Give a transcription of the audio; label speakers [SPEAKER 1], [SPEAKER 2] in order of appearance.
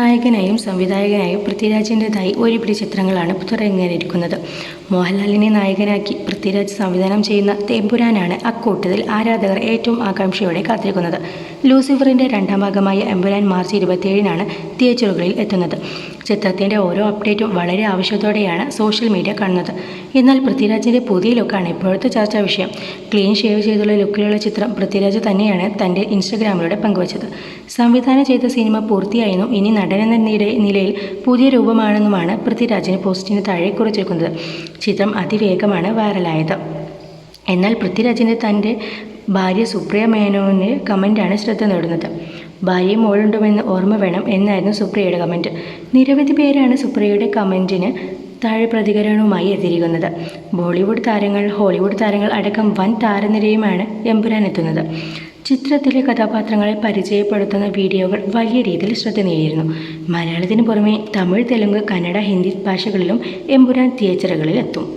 [SPEAKER 1] നായകനായും സംവിധായകനായും പൃഥ്വിരാജിന്റെതായി ഒരുപിടി ചിത്രങ്ങളാണ് പുറത്തിറങ്ങിയിരിക്കുന്നത്. മോഹൻലാലിനെ നായകനാക്കി പൃഥ്വിരാജ് സംവിധാനം ചെയ്യുന്ന തെമ്പുരാനാണ് അക്കൂട്ടത്തിൽ ആരാധകർ ഏറ്റവും ആകാംക്ഷയോടെ കാത്തിരിക്കുന്നത്. ലൂസിഫറിന്റെ രണ്ടാം ഭാഗമായ എമ്പുരാൻ മാർച്ച് ഇരുപത്തിയേഴിനാണ് തിയേറ്ററുകളിൽ എത്തുന്നത്. ചിത്രത്തിന്റെ ഓരോ അപ്ഡേറ്റും വളരെ ആവശ്യത്തോടെയാണ് സോഷ്യൽ മീഡിയ കാണുന്നത്. എന്നാൽ പൃഥ്വിരാജിന്റെ പുതിയ ലുക്കാണ് ഇപ്പോഴത്തെ ചർച്ചാ വിഷയം. ക്ലീൻ ഷേവ് ചെയ്തുള്ള ലുക്കിലുള്ള ചിത്രം പൃഥ്വിരാജ് തന്നെയാണ് തന്റെ ഇൻസ്റ്റഗ്രാമിലൂടെ പങ്കുവച്ചത്. സംവിധാനം ചെയ്ത സിനിമ പൂർത്തിയായെന്നും ഇനി നടനെന്ന നില- നിലയിൽ പുതിയ രൂപമാണെന്നുമാണ് പൃഥ്വിരാജിന് പോസ്റ്റിന് താഴെ കുറിച്ചിരിക്കുന്നത് ചിത്രം അതിവേഗമാണ് വൈറലായത്. എന്നാൽ പൃഥ്വിരാജിന്റെ തന്റെ ഭാര്യ സുപ്രിയ മേനോന് കമന്റാണ് ശ്രദ്ധ നേടുന്നത്. ഭാര്യയും മോളുണ്ടുമെന്ന് ഓർമ്മ വേണം എന്നായിരുന്നു സുപ്രിയയുടെ കമന്റ് നിരവധി പേരാണ് സുപ്രിയയുടെ കമന്റിന് താഴെ പ്രതികരണവുമായി എത്തിയിരിക്കുന്നത്. ബോളിവുഡ് താരങ്ങൾ ഹോളിവുഡ് താരങ്ങൾ അടക്കം വൻ താരനിരയുമാണ് എമ്പുരാൻ എത്തുന്നത് ചിത്രത്തിലെ കഥാപാത്രങ്ങളെ പരിചയപ്പെടുത്തുന്ന വീഡിയോകൾ വലിയ രീതിയിൽ ശ്രദ്ധ നേടിയിരുന്നു. മലയാളത്തിന് പുറമെ തമിഴ് തെലുങ്ക് കന്നഡ ഹിന്ദി ഭാഷകളിലും എമ്പുരാൻ തിയേറ്ററുകളിൽ എത്തും.